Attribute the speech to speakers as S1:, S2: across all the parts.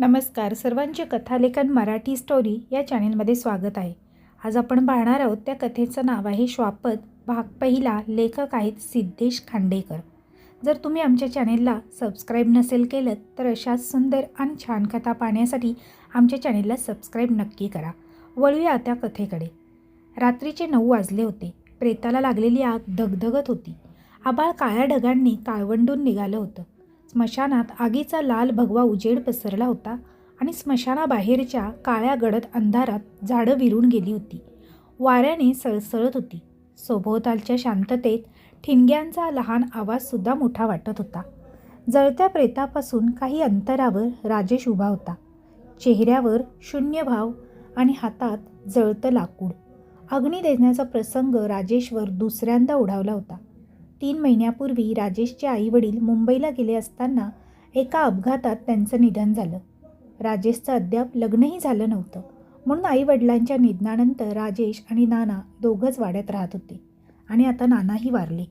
S1: नमस्कार. सर्वांचे कथालेखन मराठी स्टोरी या चॅनेलमध्ये स्वागत आहे. आज आपण पाहणार आहोत त्या कथेचं नाव आहे श्वापद भाग पहिला लेखक आहेत सिद्धेश खांडेकर. जर तुम्ही आमच्या चॅनेलला सबस्क्राईब नसेल केलं तर अशाच सुंदर आणि छान कथा पाहण्यासाठी आमच्या चॅनेलला सबस्क्राईब नक्की करा. वळूया त्या कथेकडे. रात्रीचे नऊ वाजले होते. प्रेताला लागलेली आग धगधगत होती. आबाळ काळ्या ढगांनी काळवंडून निघालं होतं. स्मशानात आगीचा लाल भगवा उजेड पसरला होता आणि स्मशानाबाहेरच्या काळ्या गडद अंधारात झाडं विरून गेली होती. वाऱ्याने सळसळत होती. सभोवतालच्या शांततेत ठिणग्यांचा लहान आवाजसुद्धा मोठा वाटत होता. जळत्या प्रेतापासून काही अंतरावर राजेश उभा होता. चेहऱ्यावर शून्य भाव आणि हातात जळतं लाकूड. अग्नी देण्याचा प्रसंग राजेशवर दुसऱ्यांदा उडावला होता. तीन महिन्यापूर्वी राजेशचे आईवडील मुंबईला गेले असताना एका अपघातात त्यांचं निधन झालं. राजेशचं अद्याप लग्नही झालं नव्हतं. म्हणून आईवडिलांच्या निधनानंतर राजेश आणि नाना दोघंच वाड्यात राहत होते आणि आता नानाही वारले.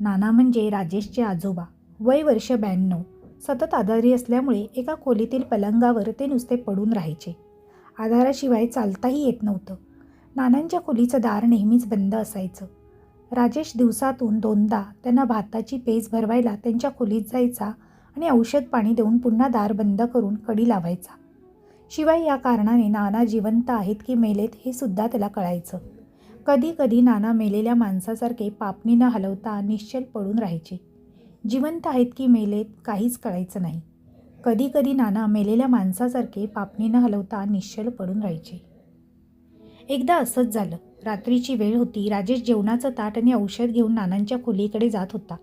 S1: नाना म्हणजे राजेशचे आजोबा. वय वर्ष ब्याण्णव. सतत आधारी असल्यामुळे एका खोलीतील पलंगावर ते नुसते पडून राहायचे. आधाराशिवाय चालताही येत नव्हतं. नानांच्या खोलीचं दार नेहमीच बंद असायचं. राजेश दिवसातून दोनदा त्यांना भाताची पेज भरवायला त्यांच्या खोलीत जायचा आणि औषध पाणी देऊन पुन्हा दार बंद करून कडी लावायचा. शिवाय या कारणाने नाना जिवंत आहेत की मेलेत हे सुद्धा त्याला कळायचं. कधी कधी नाना मेलेल्या माणसासारखे पापणी न हलवता निश्चल पडून राहायचे. जिवंत आहेत की मेलेत काहीच कळायचं नाही. कधी कधी नाना मेलेल्या माणसासारखे पापणी न हलवता निश्चल पडून राहायचे. एकदा असंच झालं. रात्रीची वेळ होती. राजेश जेवणाचं ताट आणि औषध घेऊन नानांच्या खोलीकडे जात होता.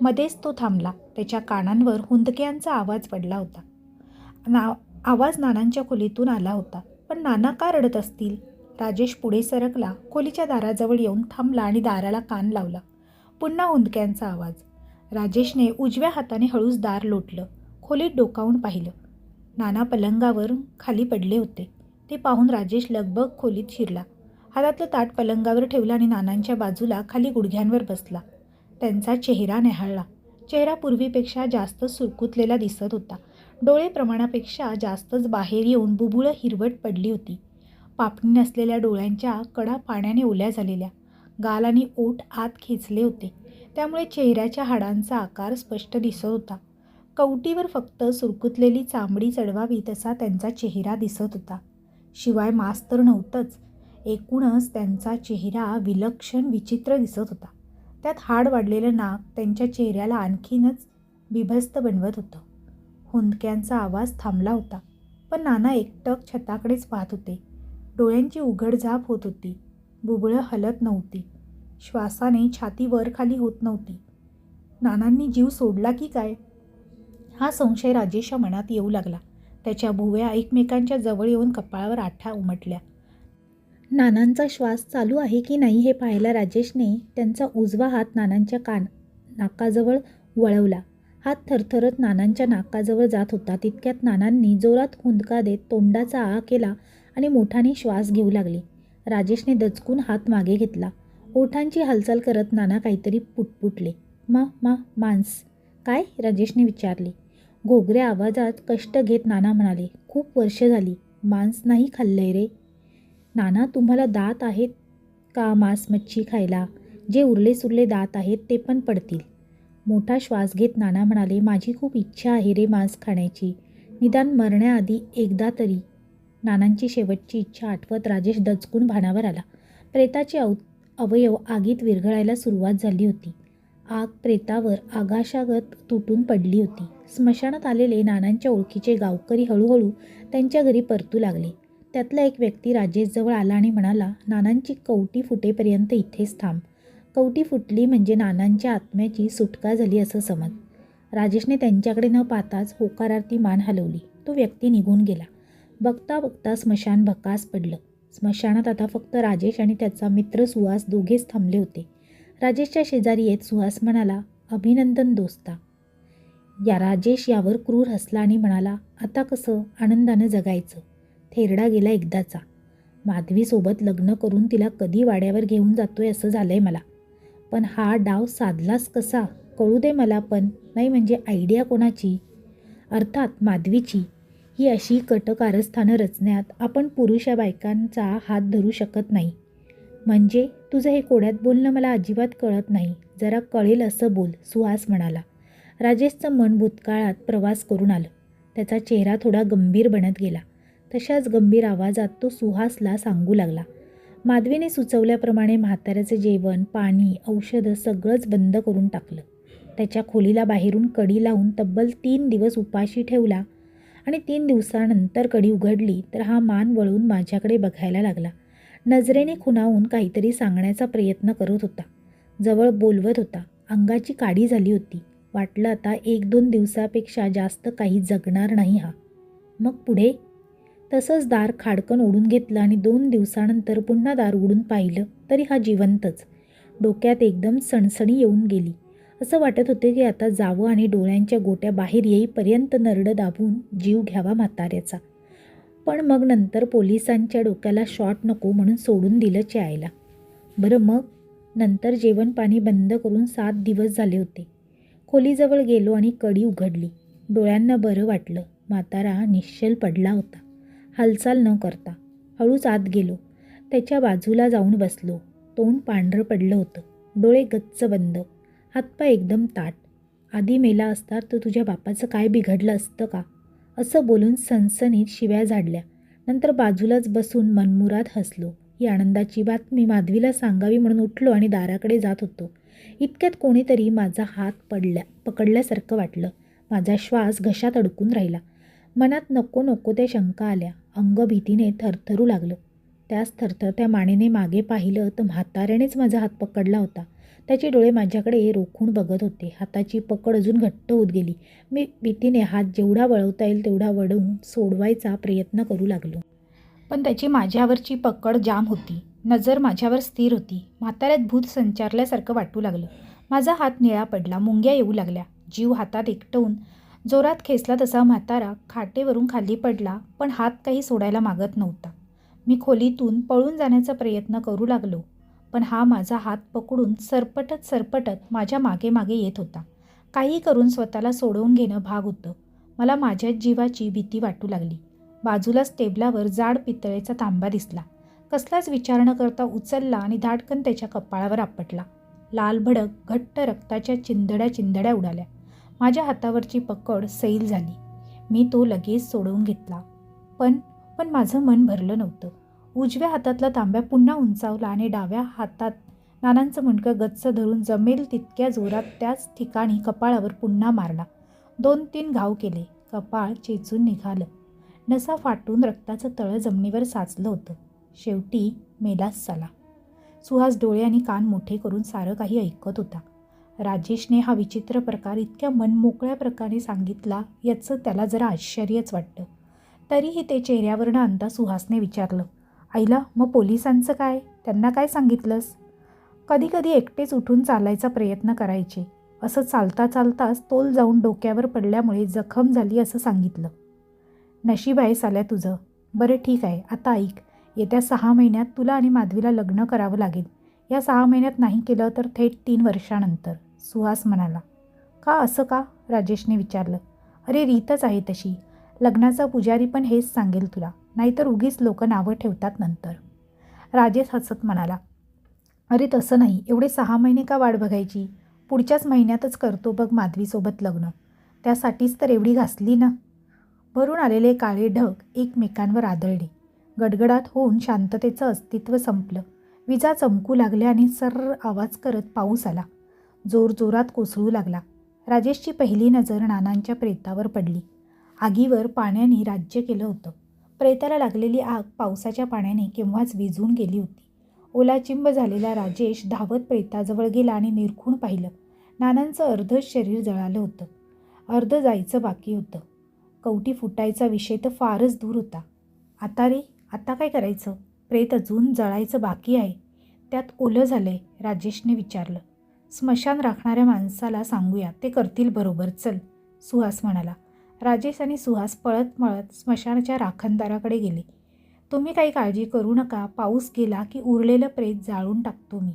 S1: मध्येच तो थांबला. त्याच्या कानांवर हुंदक्यांचा आवाज पडला होता. ना आवाज नानांच्या खोलीतून आला होता. पण नाना का रडत असतील? राजेश पुढे सरकला. खोलीच्या दाराजवळ येऊन थांबला आणि दाराला कान लावला. पुन्हा हुंदक्यांचा आवाज. राजेशने उजव्या हाताने हळूच दार लोटलं. खोलीत डोकावून पाहिलं. नाना पलंगावर खाली पडले होते. ते पाहून राजेश लगबग खोलीत शिरला. हातातलं ताट पलंगावर ठेवलं आणि नानांच्या बाजूला खाली गुडघ्यांवर बसला. त्यांचा चेहरा न्याहाळला चेहरा पूर्वीपेक्षा जास्त सुरकुतलेला दिसत होता. डोळे प्रमाणापेक्षा जास्तच बाहेर येऊन बुबुळं हिरवट पडली होती. पापणी नसलेल्या डोळ्यांच्या कडा पाण्याने ओल्या झालेल्या. गाल आणि ओठ आत खेचले होते. त्यामुळे चेहऱ्याच्या हाडांचा आकार स्पष्ट दिसत होता. कवटीवर फक्त सुरकुतलेली चांबडी चढवावी तसा त्यांचा चेहरा दिसत होता. शिवाय मास्क तर नव्हतंच. एकूणच त्यांचा चेहरा विलक्षण विचित्र दिसत होता. त्यात हाड वाढलेलं नाक त्यांच्या चेहऱ्याला आणखीनच बिभस्त बनवत होतं. हुंदक्यांचा आवाज थांबला होता पण नाना एकटक छताकडेच पाहत होते. डोळ्यांची उघडझाप होत होती. बुबळं हलत नव्हती. श्वासाने छाती वर खाली होत नव्हती. नानांनी जीव सोडला की काय? हा संशय राजेशच्या मनात येऊ लागला. त्याच्या भुव्या एकमेकांच्या जवळ येऊन कपाळावर आठा उमटल्या. नानांचा श्वास चालू आहे की नाही हे पाहायला राजेशने त्यांचा उजवा हात नानांच्या कान नाकाजवळ वळवला. हात थरथरत नानांच्या नाकाजवळ जात होता. तितक्यात नानांनी जोरात हुंदका देत तोंडाचा आ केला आणि मोठाने श्वास घेऊ लागले. राजेशने दचकून हात मागे घेतला. ओठांची हालचाल करत नाना काहीतरी पुटपुटले. मा मा मांस. काय? राजेशने विचारले. घोगऱ्या आवाजात कष्ट घेत नाना म्हणाले खूप वर्ष झाली. मांस नाही खाल्लंय रे. नाना तुम्हाला दात आहेत का मांस मच्छी खायला? जे उरले सुरले दात आहेत ते पण पडतील. मोठा श्वास घेत नाना म्हणाले माझी खूप इच्छा आहे रे मांस खाण्याची. निदान मरण्याआधी एकदा तरी. नानांची शेवटची इच्छा आठवत राजेश दचकून भानावर आला. प्रेताचे अव अवयव आगीत विरघळायला सुरुवात झाली होती. आग प्रेतावर आगाशागत तुटून पडली होती. स्मशानात आलेले नानांच्या ओळखीचे गावकरी हळूहळू त्यांच्या घरी परतू लागले. त्यातला एक व्यक्ती राजेशजवळ आला आणि म्हणाला नानांची कवटी फुटेपर्यंत इथेच थांब. कवटी फुटली म्हणजे नानांच्या आत्म्याची सुटका झाली असं समज. राजेशने त्यांच्याकडे न पाहताच होकारार्थी मान हलवली. तो व्यक्ती निघून गेला. बघता बघता स्मशान भकास पडलं. स्मशानात आता फक्त राजेश आणि त्याचा मित्र सुहास दोघेच थांबले होते. राजेशच्या शेजारी येत सुहास म्हणाला अभिनंदन दोस्ता. या राजेश यावर क्रूर हसला आणि म्हणाला आता कसं? आनंदानं जगायचं. थेरडा गेला एकदाचा. माधवीसोबत लग्न करून तिला कधी वाड्यावर घेऊन जातोय असं झालं आहे मला. पण हा डाव साधलाच कसा? कळू दे मला पण नाही म्हणजे आयडिया कोणाची? अर्थात माधवीची. ही अशी कटकारस्थानं रचण्यात आपण पुरुष या बायकांचा हात धरू शकत नाही. म्हणजे तुझं हे कोड्यात बोलणं मला अजिबात कळत नाही. जरा कळेल असं बोल सुहास म्हणाला. राजेशचं मन भूतकाळात प्रवास करून आलं. त्याचा चेहरा थोडा गंभीर बनत गेला. तशाच गंभीर आवाजात तो सुहासला सांगू लागला. माधवीने सुचवल्याप्रमाणे म्हाताऱ्याचं जेवण पाणी औषधं सगळंच बंद करून टाकलं. त्याच्या खोलीला बाहेरून कडी लावून तब्बल तीन दिवस उपाशी ठेवला आणि तीन दिवसानंतर कडी उघडली तर हा मान वळून माझ्याकडे बघायला लागला. नजरेने खुणावून काहीतरी सांगण्याचा प्रयत्न करत होता. जवळ बोलवत होता. अंगाची काडी झाली होती. वाटलं आता एक दोन दिवसापेक्षा जास्त काही जगणार नाही हा. मग पुढे? तसंच दार खाडकन ओढून घेतलं आणि दोन दिवसानंतर पुन्हा दार उघडून पाहिलं तरी हा जिवंतच. डोक्यात एकदम सणसणी येऊन गेली. असं वाटत होते की आता जावं आणि डोळ्यांच्या गोट्या बाहेर येईपर्यंत नरडं दाबून जीव घ्यावा म्हाताऱ्याचा. पण मग नंतर पोलिसांच्या डोक्याला शॉट नको म्हणून सोडून दिलं चायला बरं मग? नंतर जेवण पाणी बंद करून सात दिवस झाले होते. खोलीजवळ गेलो आणि कडी उघडली. डोळ्यांना बरं वाटलं. म्हातारा निश्चल पडला होता. हालचाल न करता हळूच आत गेलो. त्याच्या बाजूला जाऊन बसलो. तोंड पांढरं पडलं होतं. डोळे गच्च बंद. हातपाय एकदम ताट आधी मेला असता तर तुझ्या बापाचं काय बिघडलं असतं का? असं बोलून सनसनीत शिव्या झाडल्या नंतर बाजूलाच बसून मनमुरात हसलो. ही आनंदाची बातमी माधवीला सांगावी म्हणून उठलो आणि दाराकडे जात होतो. इतक्यात कोणीतरी माझा हात पडल्या पकडल्यासारखं वाटलं. माझा श्वास घशात अडकून राहिला. मनात नको नको त्या शंका आल्या. अंग भीतीने थरथरू लागलं. त्याच थरथरत्या मानेने मागे पाहिलं तर म्हाताऱ्यानेच माझा हात पकडला होता. त्याचे डोळे माझ्याकडे रोखून बघत होते. हाताची पकड अजून घट्ट होत गेली. मी भीतीने हात जेवढा वळवता येईल तेवढा वळवून सोडवायचा प्रयत्न करू लागलो. पण त्याची माझ्यावरची पकड जाम होती. नजर माझ्यावर स्थिर होती. म्हाताऱ्यात भूत संचारल्यासारखं वाटू लागलं. माझा हात निळा पडला. मुंग्या येऊ लागल्या. जीव हातात एकटवून जोरात खेचला तसा म्हातारा खाटेवरून खाली पडला पण हात काही सोडायला मागत नव्हता. मी खोलीतून पळून जाण्याचा प्रयत्न करू लागलो पण हा माझा हात पकडून सरपटत सरपटत माझ्या मागे मागे येत होता. काही करून स्वतःला सोडवून घेणं भाग होतं. मला माझ्याच जीवाची भीती वाटू लागली. बाजूलाच टेबलावर जाड पितळेचा तांबा दिसला. कसलाच विचार न करता उचलला आणि धाटकन त्याच्या कपाळावर आपटला. लाल भडक घट्ट रक्ताच्या चिंधड्या चिंधड्या उडाल्या. माझ्या हातावरची पकड सैल झाली. मी तो लगेच सोडवून घेतला. पण पण माझं मन भरलं नव्हतं. उजव्या हातातला तांब्या पुन्हा उंचावला आणि डाव्या हातात नानांचं मुंडकं गच्च धरून जमेल तितक्या जोरात त्याच ठिकाणी कपाळावर पुन्हा मारला. दोन तीन घाव केले. कपाळ चेचून निघालं. नसा फाटून रक्ताचं तळं जमिनीवर साचलं होतं. शेवटी मेलाच झाला. सुहास डोळे आणि कान मोठे करून सारं काही ऐकत होता. राजेशने हा विचित्र प्रकार इतक्या मनमोकळ्या प्रकारे सांगितला याचं त्याला जरा आश्चर्यच वाटतं. तरीही ते चेहऱ्यावरनं आणता सुहासने विचारलं आईला मग पोलिसांचं काय? त्यांना काय सांगितलंस? कधी कधी एकटेच उठून चालायचा प्रयत्न करायचे. असं चालता चालताच तोल जाऊन डोक्यावर पडल्यामुळे जखम झाली असं सांगितलं. नशीब आहे साल्या तुझं. बरं ठीक आहे. आता ऐक. येत्या सहा महिन्यात तुला आणि माधवीला लग्न करावं लागेल. या सहा महिन्यात नाही केलं तर थेट तीन वर्षानंतर. सुहास म्हणाला का असं का? राजेशने विचारलं. अरे रीतच आहे तशी. लग्नाचा पुजारी पण हेच सांगेल तुला नाहीतर उगीच लोक नावं ठेवतात नंतर. राजेश हसत म्हणाला अरे तसं नाही. एवढे सहा महिने का वाट बघायची? पुढच्याच महिन्यातच करतो बघ माधवीसोबत लग्न. त्यासाठीच तर एवढी घासली ना. भरून आलेले काळे ढग एकमेकांवर आदळले. गडगडात होऊन शांततेचं अस्तित्व संपलं. विजा चमकू लागल्या आणि सर्र आवाज करत पाऊस आला. जोरजोरात कोसळू लागला. राजेशची पहिली नजर नानांच्या प्रेतावर पडली. आगीवर पाण्याने राज्य केलं होतं. प्रेताला लागलेली आग पावसाच्या पाण्याने केव्हाच विझून गेली होती. ओलाचिंब झालेला राजेश धावत प्रेताजवळ गेला आणि निरखून पाहिलं. नानांचं अर्धच शरीर जळालं होतं. अर्ध जायचं बाकी होतं. कवटी फुटायचा विषय तर फारच दूर होता. आता रे आता काय करायचं? प्रेत अजून जळायचं बाकी आहे. त्यात ओलं झालं आहे राजेशने विचारलं. स्मशान राखणाऱ्या माणसाला सांगूया ते करतील बरोबर चल सुहास म्हणाला. राजेश आणि सुहास पळत मळत स्मशानाच्या राखणदाराकडे गेले. तुम्ही काही काळजी करू नका पाऊस गेला की उरलेलं प्रेत जाळून टाकतो मी.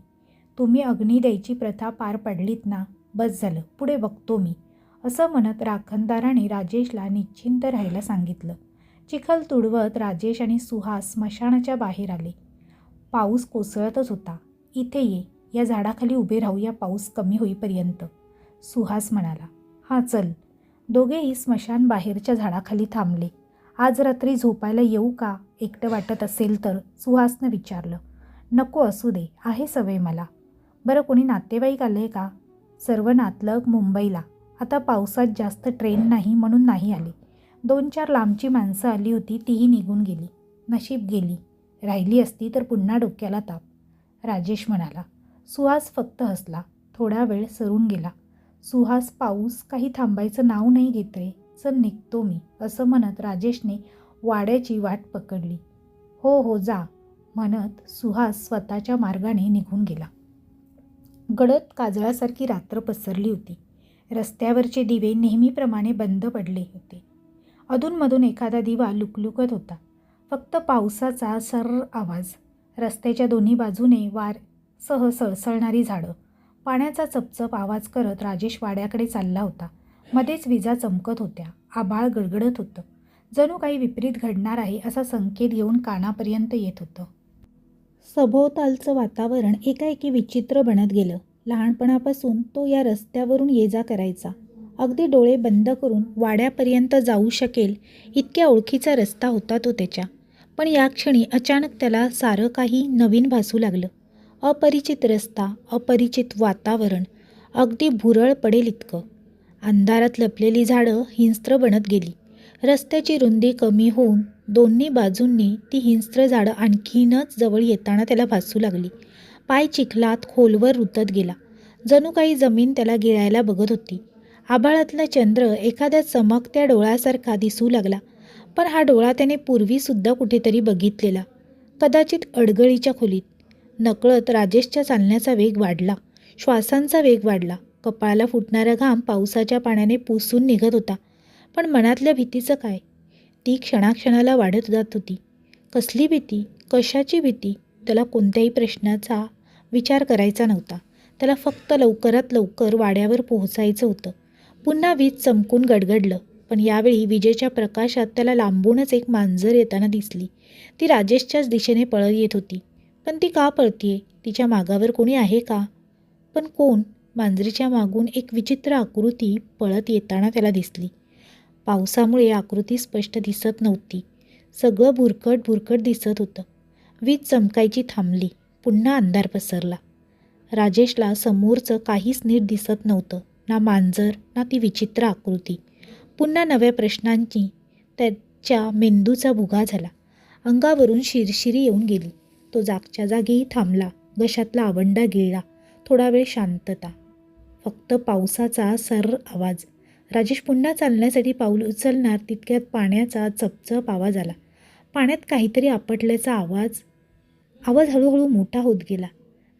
S1: तुम्ही अग्नी द्यायची प्रथा पार पडलीत ना बस झालं पुढे बघतो मी असं म्हणत राखणदाराने राजेशला निश्चिंत राहायला सांगितलं. चिखल तुडवत राजेश आणि सुहास स्मशानाच्या बाहेर आले. पाऊस कोसळतच होता. इथे ये या झाडाखाली उभे राहू या पाऊस कमी होईपर्यंत. सुहास म्हणाला हां चल. दोघेही स्मशान बाहेरच्या झाडाखाली थांबले. आज रात्री झोपायला येऊ का? एकटं वाटत असेल तर सुहासनं विचारलं. नको असू दे आहे सवय मला. बरं कोणी नातेवाईक आले का? सर्व नातलग मुंबईला. आता पावसात जास्त ट्रेन नाही म्हणून नाही आले. दोन चार लांबची माणसं आली होती तीही निघून गेली. नशीब गेली. राहिली असती तर पुन्हा डोक्याला ताप. राजेश म्हणाला सुहास फक्त हसला. थोडा वेळ सरून गेला. सुहास पाऊस काही थांबायचं नाव नाही घेत रे. चल निघतो मी असं म्हणत राजेशने वाड्याची वाट पकडली. हो हो जा म्हणत सुहास स्वतःच्या मार्गाने निघून गेला. गडद काजळासारखी रात्र पसरली होती. रस्त्यावरचे दिवे नेहमीप्रमाणे बंद पडले होते. अधूनमधून एखादा दिवा लुकलुकत होता. फक्त पावसाचा सर्र आवाज. रस्त्याच्या दोन्ही बाजूने वार सह सळसळणारी झाडं. पाण्याचा चपचप आवाज करत राजेश वाड्याकडे चालला होता. मध्येच विजा चमकत होत्या. आभाळ गडगडत होतं. जणू काही विपरीत घडणार आहे असा संकेत येऊन कानापर्यंत येत होतं. सभोवतालचं वातावरण एकाएकी विचित्र बनत गेलं. लहानपणापासून तो या रस्त्यावरून ये जा करायचा. अगदी डोळे बंद करून वाड्यापर्यंत जाऊ शकेल इतक्या ओळखीचा रस्ता होता तो त्याच्या. पण या क्षणी अचानक त्याला सारं काही नवीन भासू लागलं. अपरिचित रस्ता अपरिचित वातावरण अगदी भुरळ पडेल इतकं. अंधारात लपलेली झाडं हिंस्त्र बनत गेली. रस्त्याची रुंदी कमी होऊन दोन्ही बाजूंनी ती हिंस्त्र झाडं आणखीनच जवळ येताना त्याला भासू लागली. पाय चिखलात खोलवर रुतत गेला. जणू काही जमीन त्याला गिळायला बघत होती. आभाळातला चंद्र एखाद्या चमकत्या डोळ्यासारखा दिसू लागला पण हा डोळा त्याने पूर्वीसुद्धा कुठेतरी बघितलेला. कदाचित अडगळीच्या खोलीत. नकळत राजेशच्या चालण्याचा वेग वाढला. श्वासांचा वेग वाढला. कपाळाला फुटणारा घाम पावसाच्या पाण्याने पुसून निघत होता. पण मनातल्या भीतीचं काय? ती क्षणाक्षणाला वाढत जात होती. कसली भीती? कशाची भीती? त्याला कोणत्याही प्रश्नाचा विचार करायचा नव्हता. त्याला फक्त लवकरात लवकर वाड्यावर पोहोचायचं होतं. पुन्हा वीज चमकून गडगडलं. पण यावेळी विजेच्या प्रकाशात त्याला लांबूनच एक मांजर येताना दिसली. ती राजेशच्याच दिशेने पळत येत होती. पण ती का पळतीये? तिच्या मागावर कोणी आहे का? पण कोण? मांजरीच्या मागून एक विचित्र आकृती पळत येताना त्याला दिसली. पावसामुळे आकृती स्पष्ट दिसत नव्हती. सगळं भुरकट भुरकट दिसत होतं. वीज चमकायची थांबली. पुन्हा अंधार पसरला. राजेशला समोरचं काहीच नीट दिसत नव्हतं. ना मांजर ना ती विचित्र आकृती. पुन्हा नव्या प्रश्नांची त्याच्या मेंदूचा भुगा झाला. अंगावरून शिरशिरी येऊन गेली. तो जागच्या जागी थांबला. घशातला आवंडा गिळला. थोडा वेळ शांतता. फक्त पावसाचा सर्र आवाज. राजेश पुन्हा चालण्यासाठी पाऊल उचलणार तितक्यात पाण्याचा चपचप आवाज आला. पाण्यात काहीतरी आपटल्याचा आवाज आवाज हळूहळू मोठा होत गेला.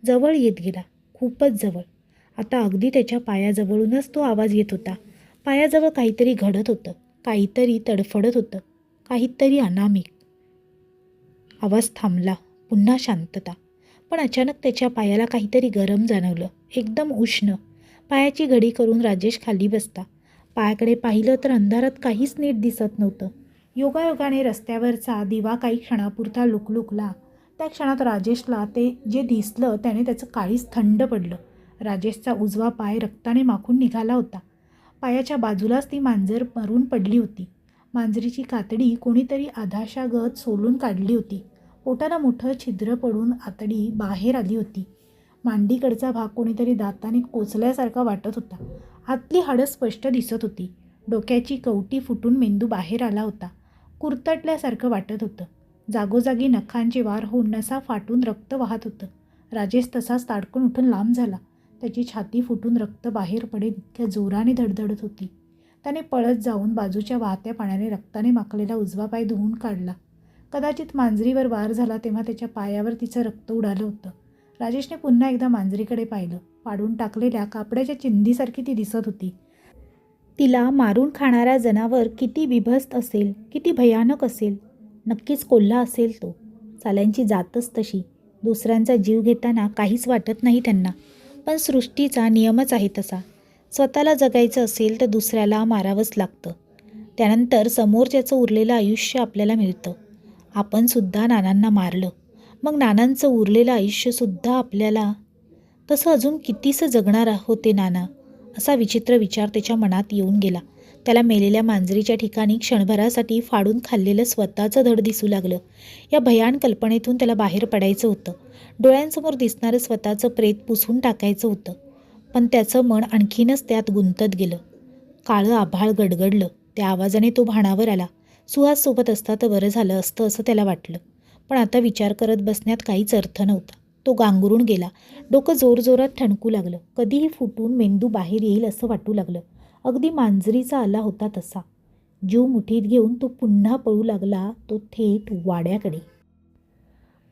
S1: जवळ येत गेला. खूपच जवळ. आता अगदी त्याच्या पायाजवळूनच तो आवाज येत होता. पायाजवळ काहीतरी घडत होतं. काहीतरी तडफडत होतं. काहीतरी अनामिक. आवाज थांबला. पुन्हा शांतता. पण अचानक त्याच्या पायाला काहीतरी गरम जाणवलं. एकदम उष्ण. पायाची घडी करून राजेश खाली बसता पायाकडे पाहिलं तर अंधारात काहीच नीट दिसत नव्हतं. योगायोगाने रस्त्यावरचा दिवा काही क्षणापुरता लुकलुकला. त्या क्षणात राजेशला ते जे दिसलं त्याने त्याचं काळीच थंड पडलं. राजेशचा उजवा पाय रक्ताने माखून निघाला होता. पायाच्या बाजूलाच ती मांजर मरून पडली होती. मांजरीची कातडी कोणीतरी आधाशागत सोलून काढली होती. पोटाला मोठं छिद्र पडून आतडी बाहेर आली होती. मांडीकडचा भाग कोणीतरी दाताने कोचल्यासारखा वाटत होता. आतली हाडं स्पष्ट दिसत होती. डोक्याची कवटी फुटून मेंदू बाहेर आला होता. कुरतटल्यासारखं वाटत होतं. जागोजागी नखांचे वार होऊन नसा फाटून रक्त वाहत होतं. राजेश तसाच ताडकून उठून लांब झाला. त्याची छाती फुटून रक्त बाहेर पडेल इतक्या जोराने धडधडत होती. त्याने पळत जाऊन बाजूच्या वाहत्या पाण्याने रक्ताने माखलेला उजवा पाय धुवून काढला. कदाचित मांजरीवर वार झाला तेव्हा त्याच्या पायावर तिचं रक्त उडालं होतं. राजेशने पुन्हा एकदा मांजरीकडे पाहिलं. पाडून टाकलेल्या कापड्याच्या चिंधीसारखी ती दिसत होती. तिला मारून खाणारा जनावर किती बिभस्त असेल किती भयानक असेल नक्कीच कोल्हा असेल तो. चाल्यांची जातच तशी. दुसऱ्यांचा जीव घेताना काहीच वाटत नाही त्यांना. पण सृष्टीचा नियमच आहे तसा. स्वतःला जगायचं असेल तर दुसऱ्याला मारावंच लागतं. त्यानंतर समोरच्याचं उरलेलं आयुष्य आपल्याला मिळतं. आपण सुद्धा नानांना मारलं. मग नानांचं उरलेलं आयुष्यसुद्धा आपल्याला तसं अजून कितीसं जगणार होते नाना? असा विचित्र विचार त्याच्या मनात येऊन गेला. त्याला मेलेल्या मांजरीच्या ठिकाणी क्षणभरासाठी फाडून खाल्लेलं स्वतःचं धड दिसू लागलं. या भयान कल्पनेतून त्याला बाहेर पडायचं होतं. डोळ्यांसमोर दिसणारं स्वतःचं प्रेत पुसून टाकायचं होतं. पण त्याचं मन आणखीनच त्यात गुंतत गेलं. काळं आभाळ गडगडलं. त्या आवाजाने तो भाणावर आला. सुहाससोबत असता तर बरं झालं असतं असं त्याला वाटलं. पण आता विचार करत बसण्यात काहीच अर्थ नव्हता. तो गांगरून गेला. डोकं जोरजोरात ठणकू लागलं. कधीही फुटून मेंदू बाहेर येईल असं वाटू लागलं. अगदी मांजरीचा आला होता तसा. जीव मुठीत घेऊन तो पुन्हा पळू लागला तो थेट वाड्याकडे.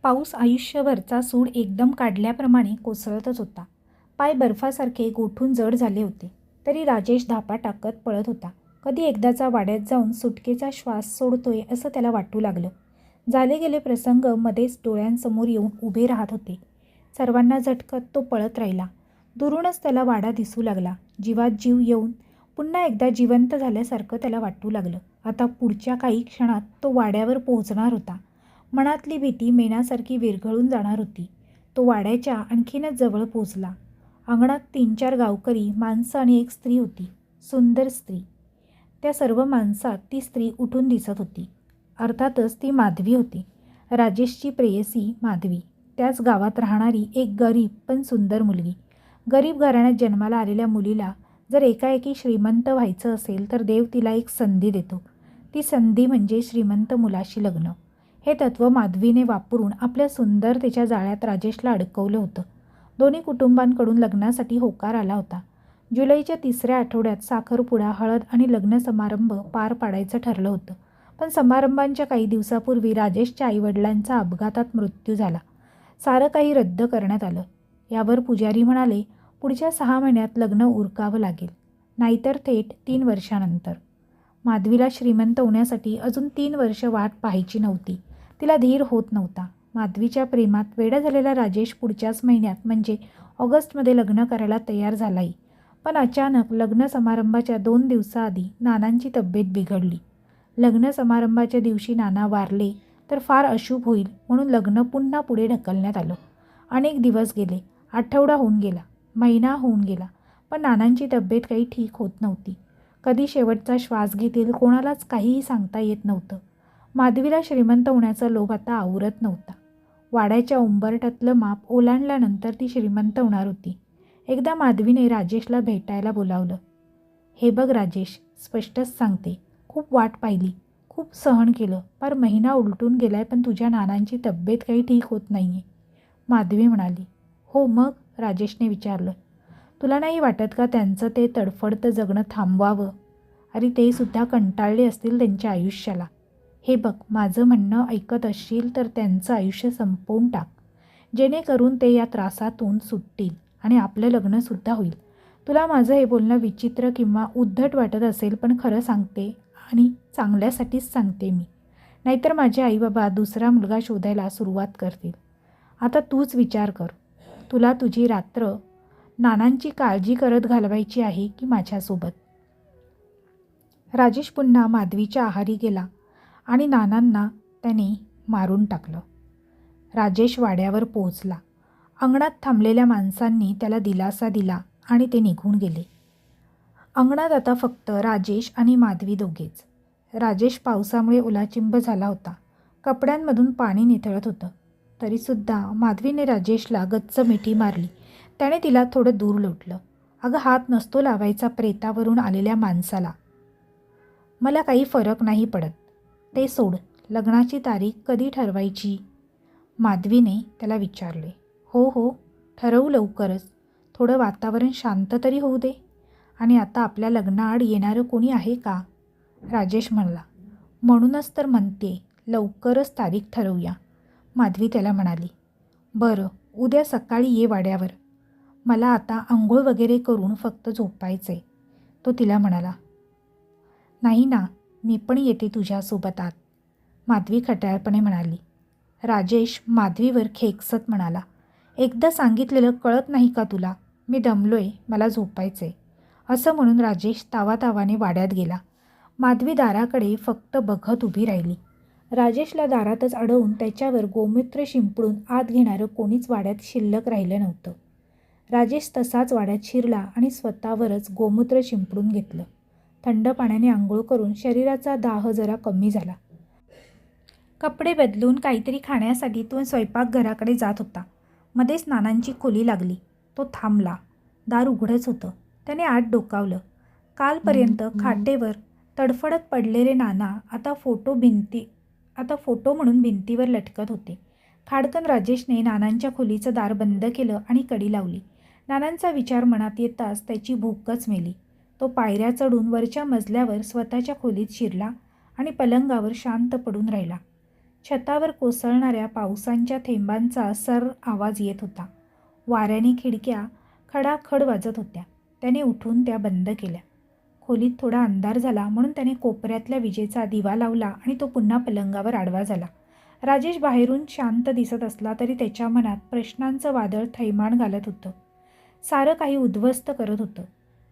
S1: पाऊस आयुष्यभरचा सूड एकदम काढल्याप्रमाणे कोसळतच होता. पाय बर्फासारखे गोठून जड झाले होते. तरी राजेश धापा टाकत पळत होता. कधी एकदाचा वाड्यात जाऊन सुटकेचा श्वास सोडतोय असं त्याला वाटू लागलं. झाले गेले प्रसंग मध्येच डोळ्यांसमोर येऊन उभे राहत होते. सर्वांना झटकत तो पळत राहिला. दुरूनच त्याला वाडा दिसू लागला. जीवात जीव येऊन पुन्हा एकदा जिवंत झाल्यासारखं त्याला वाटू लागलं. आता पुढच्या काही क्षणात तो वाड्यावर पोहोचणार होता. मनातली भीती मेणासारखी विरघळून जाणार होती. तो वाड्याच्या आणखीनच जवळ पोचला अंगणात तीन चार गावकरी माणसं आणि एक स्त्री होती. सुंदर स्त्री. त्या सर्व माणसात ती स्त्री उठून दिसत होती. अर्थातच ती माधवी होती. राजेशची प्रेयसी माधवी. त्याच गावात राहणारी एक गरीब पण सुंदर मुलगी. गरीब घराण्यात जन्माला आलेल्या मुलीला जर एकाएकी श्रीमंत व्हायचं असेल तर देव तिला एक संधी देतो. ती संधी म्हणजे श्रीमंत मुलाशी लग्न. हे तत्त्व माधवीने वापरून आपल्या सुंदरतेच्या जाळ्यात राजेशला अडकवलं होतं. दोन्ही कुटुंबांकडून लग्नासाठी होकार आला होता. जुलैच्या तिसऱ्या आठवड्यात साखरपुडा हळद आणि लग्न समारंभ पार पाडायचं ठरलं होतं. पण समारंभांच्या काही दिवसापूर्वी राजेशच्या आईवडिलांचा अपघातात मृत्यू झाला. सारं काही रद्द करण्यात आलं. यावर पुजारी म्हणाले पुढच्या सहा महिन्यात लग्न उरकावं लागेल. नाहीतर थेट तीन वर्षानंतर. माधवीला श्रीमंत होण्यासाठी अजून तीन वर्ष वाट पाहायची नव्हती. तिला धीर होत नव्हता. माधवीच्या प्रेमात वेडा झालेला राजेश पुढच्याच महिन्यात म्हणजे ऑगस्टमध्ये लग्न करायला तयार झालाही पण अचानक लग्न समारंभाच्या दोन दिवसाआधी नानांची तब्येत बिघडली. लग्न समारंभाच्या दिवशी नाना वारले तर फार अशुभ होईल म्हणून लग्न पुन्हा पुढे ढकलण्यात आलं. अनेक दिवस गेले आठवडा होऊन गेला महिना होऊन गेला पण नानांची तब्येत काही ठीक होत नव्हती. कधी शेवटचा श्वास घेतील कोणालाच काहीही सांगता येत नव्हतं. माधवीला श्रीमंत होण्याचा लोभ आता आवरत नव्हता. वाड्याच्या उंबरठ्यातलं माप ओलांडल्यानंतर ती श्रीमंत होणार होती. एकदा माधवीने राजेशला भेटायला बोलावलं. हे बघ राजेश स्पष्टच सांगते. खूप वाट पाहिली. खूप सहन केलं. फार महिना उलटून गेलाय पण तुझ्या नानांची तब्येत काही ठीक होत नाही आहे माधवी म्हणाली. हो मग? राजेशने विचारलं. तुला नाही वाटत का त्यांचं ते तडफडतं जगणं थांबवावं? अरे ते सुद्धा कंटाळले असतील त्यांच्या आयुष्याला. हे बघ माझं म्हणणं ऐकत असशील तर त्यांचं आयुष्य संपवून टाक. जेणेकरून ते या त्रासातून सुटतील. आणि आपलं लग्नसुद्धा होईल. तुला माझं हे बोलणं विचित्र किंवा उद्धट वाटत असेल पण खरं सांगते आणि चांगल्यासाठीच सांगते मी. नाहीतर माझे आईबाबा दुसरा मुलगा शोधायला सुरुवात करतील. आता तूच विचार कर. तुला तुझी रात्र नानांची काळजी करत घालवायची आहे की माझ्यासोबत? राजेश पुन्हा माधवीच्या आहारी गेला आणि नानांना त्याने मारून टाकलं. राजेश वाड्यावर पोहोचला. अंगणात थांबलेल्या माणसांनी त्याला दिलासा दिला आणि ते निघून गेले. अंगणात आता फक्त राजेश आणि माधवी दोघेच. राजेश पावसामुळे ओलाचिंब झाला होता. कपड्यांमधून पाणी निथळत होतं. तरीसुद्धा माधवीने राजेशला गच्च मिठी मारली. त्याने तिला थोडं दूर लोटलं. अगं हात नसतो लावायचा प्रेतावरून आलेल्या माणसाला. मला काही फरक नाही पडत. ते सोड. लग्नाची तारीख कधी ठरवायची? माधवीने त्याला विचारले. हो हो ठरवू लवकरच. थोडं वातावरण शांत तरी होऊ दे. आणि आता आपल्या लग्नाआड येणारं कोणी आहे का? राजेश म्हणला. म्हणूनच तर म्हणते लवकरच तारीख ठरवूया. माधवी त्याला म्हणाली. बरं उद्या सकाळी ये वाड्यावर. मला आता आंघोळ वगैरे करून फक्त झोपायचं आहे तो तिला म्हणाला. नाही ना मी पण येते तुझ्यासोबत आत. माधवी खट्याळपणे म्हणाली. राजेश माधवीवर खेकसत म्हणाला. एकदा सांगितलेलं कळत नाही का तुला? मी दमलोय मला झोपायचं आहे असं म्हणून राजेश तावातावाने वाड्यात गेला. माधवी दाराकडे फक्त बघत उभी राहिली. राजेशला दारातच अडवून त्याच्यावर गोमूत्र शिंपडून आत घेणारं कोणीच वाड्यात शिल्लक राहिलं नव्हतं. राजेश तसाच वाड्यात शिरला आणि स्वतःवरच गोमूत्र शिंपडून घेतलं. थंड पाण्याने आंघोळ करून शरीराचा दाह जरा कमी झाला. कपडे बदलून काहीतरी खाण्यासाठी तो स्वयंपाकघराकडे जात होता. मध्येच नानांची खोली लागली. तो थांबला. दार उघडच होतं. त्याने आत डोकावलं. कालपर्यंत खाटेवर तडफडत पडलेले नाना आता फोटो भिंती आता फोटो म्हणून भिंतीवर लटकत होते. खाडकन राजेशने नानांच्या खोलीचं दार बंद केलं आणि कडी लावली. नानांचा विचार मनात येताच त्याची भूकच मेली. तो पायऱ्या चढून वरच्या मजल्यावर स्वतःच्या खोलीत शिरला आणि पलंगावर शांत पडून राहिला. छतावर कोसळणाऱ्या पावसांच्या थेंबांचा सर आवाज येत होता. वाऱ्याने खिडक्या खडाखड वाजत होत्या. त्याने उठून त्या बंद केल्या. खोलीत थोडा अंधार झाला म्हणून त्याने कोपऱ्यातल्या विजेचा दिवा लावला आणि तो पुन्हा पलंगावर आडवा झाला. राजेश बाहेरून शांत दिसत असला तरी त्याच्या मनात प्रश्नांचं वादळ थैमान घालत होतं. सारं काही उद्ध्वस्त करत होतं.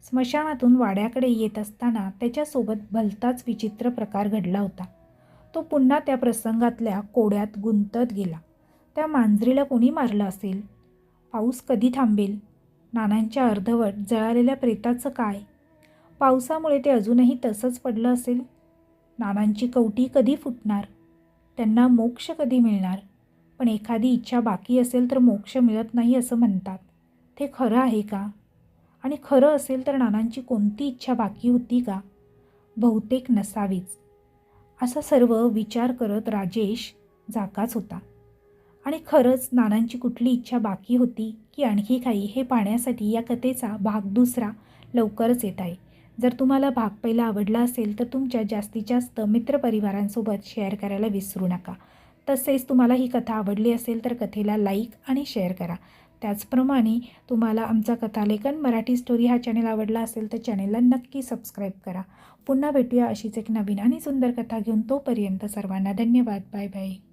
S1: स्मशानातून वाड्याकडे येत असताना त्याच्यासोबत भलताच विचित्र प्रकार घडला होता. तो पुन्हा त्या प्रसंगातल्या कोड्यात गुंतत गेला. त्या मांजरीला कोणी मारलं असेल? पाऊस कधी थांबेल? नानांच्या अर्धवट जळालेल्या प्रेताचं काय? पावसामुळे ते अजूनही तसंच पडलं असेल? नानांची कवटी कधी फुटणार? त्यांना मोक्ष कधी मिळणार? पण एखादी इच्छा बाकी असेल तर मोक्ष मिळत नाही असं म्हणतात. ते खरं आहे का? आणि खरं असेल तर नानांची कोणती इच्छा बाकी होती का? बहुतेक नसावीच. असा सर्व विचार करत राजेश जागाच होता. आणि खरंच नानांची कुठली इच्छा बाकी होती की आणखी काही हे पाहण्यासाठी या कथेचा भाग दुसरा लवकरच येत आहे. जर तुम्हाला भाग पहिला आवडला असेल तर तुमच्या जास्तीत जास्त मित्रपरिवारांसोबत शेअर करायला विसरू नका. तसेच तुम्हाला ही कथा आवडली असेल तर कथेला लाईक आणि शेअर करा. त्याचप्रमाणे तुम्हाला आमचा कथालेखन मराठी स्टोरी हा चॅनल आवडला असेल तर चॅनेलला नक्की सबस्क्राईब करा. पुन्हा भेटूया अशीच एक नवीन आणि सुंदर कथा घेऊन तोपर्यंत सर्वांना धन्यवाद. Bye bye.